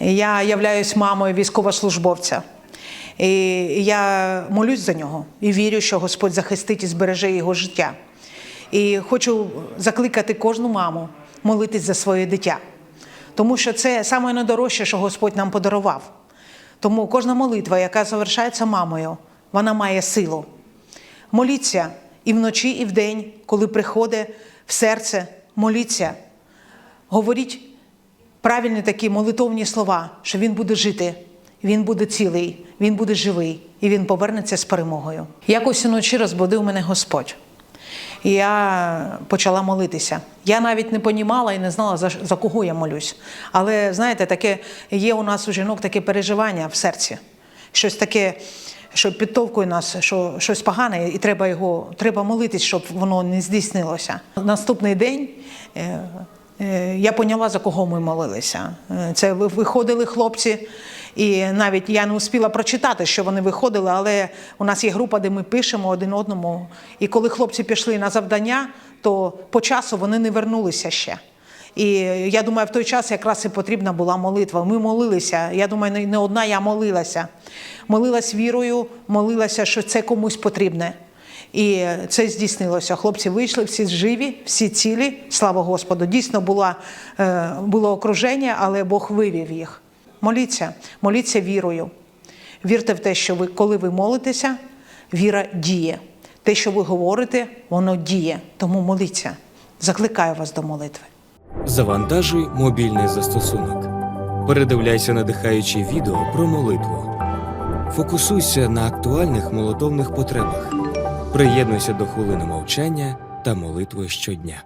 Я являюсь мамою військовослужбовця. І я молюсь за нього і вірю, що Господь захистить і збереже його життя. І хочу закликати кожну маму молитись за своє дитя, тому що це саме найдорожче, що Господь нам подарував. Тому кожна молитва, яка завершається мамою, вона має силу. Моліться і вночі, і вдень, коли приходить в серце, моліться. Говоріть правильні такі молитовні слова, що він буде жити, він буде цілий, він буде живий і він повернеться з перемогою. Якось уночі розбудив мене Господь. І я почала молитися. Я навіть не понімала і не знала, за, за кого я молюсь. Але знаєте, таке є у нас у жінок таке переживання в серці. Щось таке, що підтовкує нас, що щось погане, і треба його треба молитись, щоб воно не здійснилося. Наступний день. Е, Я поняла, за кого ми молилися. Е, Це ви- виходили хлопці, і навіть я не успіла прочитати, що вони виходили, але у нас є група, де ми пишемо один одному. І коли хлопці пішли на завдання, то по часу вони не вернулися ще. І я думаю, в той час якраз і потрібна була молитва. Ми молилися. Я думаю, не одна я молилася. Молилась вірою, молилася, що це комусь потрібне. І це здійснилося. Хлопці вийшли, всі живі, всі цілі. Слава Господу. Дійсно була, е, було окруження, але Бог вивів їх. Моліться, моліться вірою. Вірте в те, що ви, коли ви молитеся, віра діє. Те, що ви говорите, воно діє. Тому моліться. Закликаю вас до молитви. Завантажуй мобільний застосунок. Передивляйся надихаючі відео про молитву. Фокусуйся на актуальних молитовних потребах. Приєднуйся до хвилини мовчання та молитви щодня.